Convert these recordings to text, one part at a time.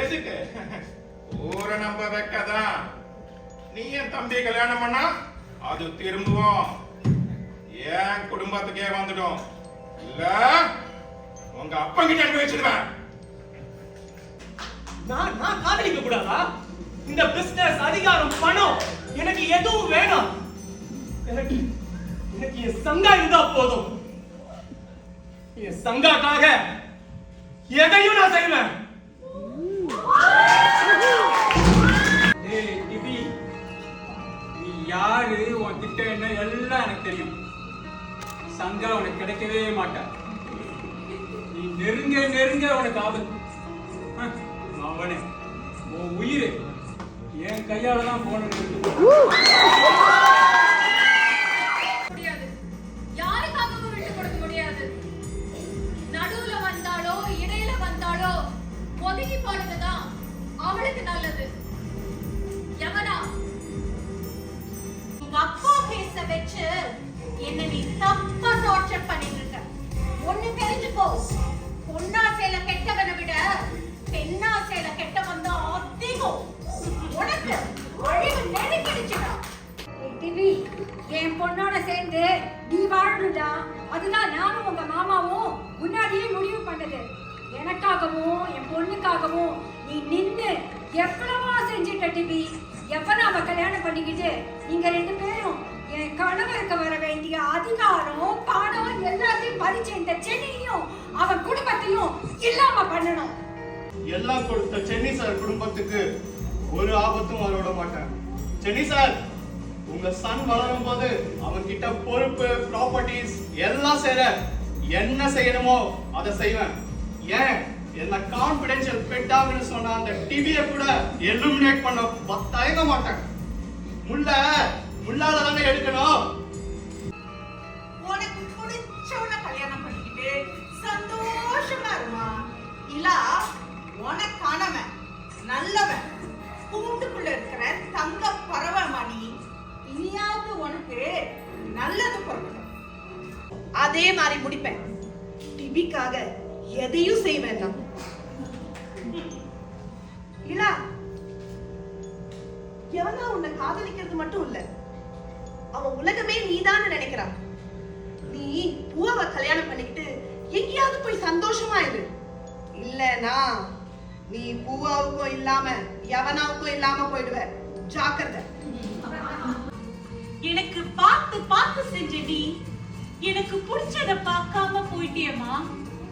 எதுக்கு? ஊரை நம்ப வைக்கதான். நீ என் தம்பி கல்யாணம் பண்ணா அது திரும்புவோம். என் குடும்பத்துக்கே வந்துடும். இல்ல உங்க அப்பா கிட்ட அனுபவிச்சிடுவேன் நான் நான் காதலிக்க கூடாதா? இந்த பிசினஸ் அதிகாரம் பணம் எனக்கு எதுவும் வேணாம். எனக்கு எனக்கு என் சங்கா இருந்தா போதும். என் சங்காக்காக எதையும் நான் செய்வேன். யாரு? உன் திட்டம் என்ன எல்லாம் எனக்கு தெரியும். சங்கா உனக்கு கிடைக்கவே மாட்டா நீ நெருங்க நெருங்க உனக்கு ஆபத்து. அவனே உன் உயிர் என் கையால தான் போன முன்னாடியே முடிவு பண்ணது. எனக்காகவும் என் பொண்ணுக்காகவும் நீ நின்று எவ்வளவா செஞ்சுட்ட டிபி எப்போ நாம கல்யாணம் பண்ணிக்கிட்டு நீங்க ரெண்டு பேரும் என் கணவருக்கு வர வேண்டிய அதிகாரம் பணம் எல்லாத்தையும் பறிச்ச இந்த செடியையும் அவன் குடும்பத்தையும் இல்லாம பண்ணணும். எல்லாம் கொடுத்த சென்னை சார் குடும்பத்துக்கு ஒரு ஆபத்தும் வர விட மாட்டேன் சென்னை சார் உங்க சன் வளரும் போது அவன் கிட்ட பொறுப்பு ப்ராப்பர்ட்டிஸ் எல்லாம் சேர என்ன செய்யணுமோ அதை செய்வேன். ஏன்? என்ன கான்பிடென்ஷியல் பெட்டாங்கன்னு சொன்ன அந்த டிவியை கூட எலுமினேட் பண்ண ப- மாட்டேன் முள்ள முள்ளால தானே எடுக்கணும். அதே மாதிரி முடிப்பேன். டிபிக்காக எதையும் செய்வேன் நான் இல்லா எவனா உன்னை காதலிக்கிறது மட்டும் இல்ல. அவன் உலகமே நீதான் நினைக்கிறான் நீ பூவை கல்யாணம் பண்ணிக்கிட்டு எங்கேயாவது போய் சந்தோஷமா இரு. இல்லனா நீ பூவாவுக்கும் இல்லாம எவனாவுக்கும் இல்லாம போயிடுவ. ஜாக்கிரத. எனக்கு பார்த்து பார்த்து செஞ்ச நீ எனக்கு பிடிச்சத பார்க்காம போயிட்டியம்மா?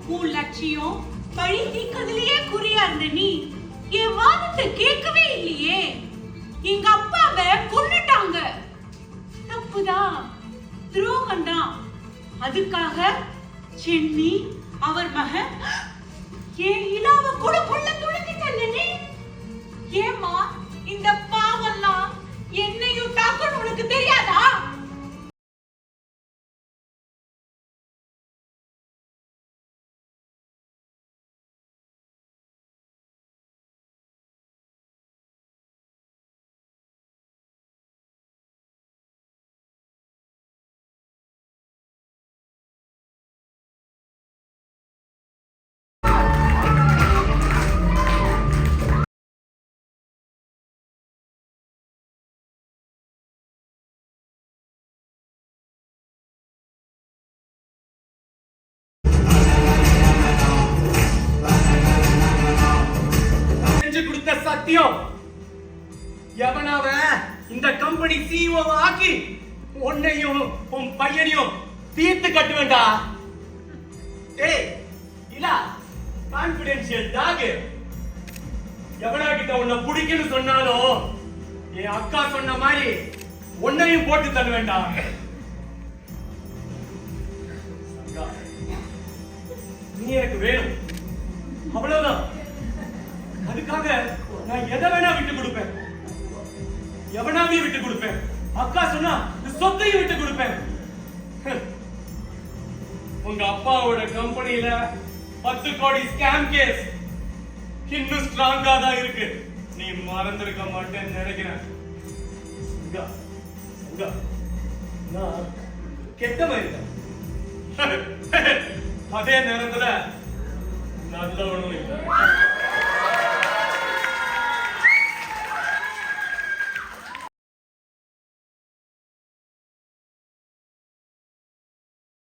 உன் லட்சியம் பழி தீக்கதுலயே குறியா இருந்த நீ. என் வாதத்தை கேட்கவே இல்லையே. எங்க அப்பாவை கொன்னுட்டாங்க. தப்புதான். துரோகம்தான். அதுக்காக சென்னி அவர் மகன் ஏன் இலாவ கூட கொள்ள துணிக்கிட்டல்ல ஏமா ஏம்மா இந்த பாவெல்லாம் என்னையும் தாக்கணும் உனக்கு தெரியாதா? சத்தியம். எவனாவ இந்த கம்பெனி சிஓ ஆக்கி உன்னையும் உன் பையனையும் தீர்த்து கட்டுவேண்டா ஏய் இல்ல கான்பிடென்ஷியல் டாக் எவனா கிட்ட உன்னை பிடிக்குன்னு சொன்னாலும் என் அக்கா சொன்ன மாதிரி உன்னையும் போட்டு தருவேண்டா சங்கா, நீ எனக்கு வேணும். அவ்வளவுதான். நான் எதை வேணா விட்டு கொடுப்பேன். எவனாவையும் விட்டு கொடுப்பேன். அக்கா சொன்னா சொத்தையும் விட்டு கொடுப்பேன். உங்க அப்பாவோட கம்பெனியில பத்து கோடி ஸ்கேம் கேஸ் இன்னும் ஸ்ட்ராங்கா தான் இருக்கு. நீ மறந்துருக்க மாட்டேன்னு நினைக்கிறேன். நான் கெட்டவன் இல்லை அதே நேரத்துல நல்லவனும் இல்லை.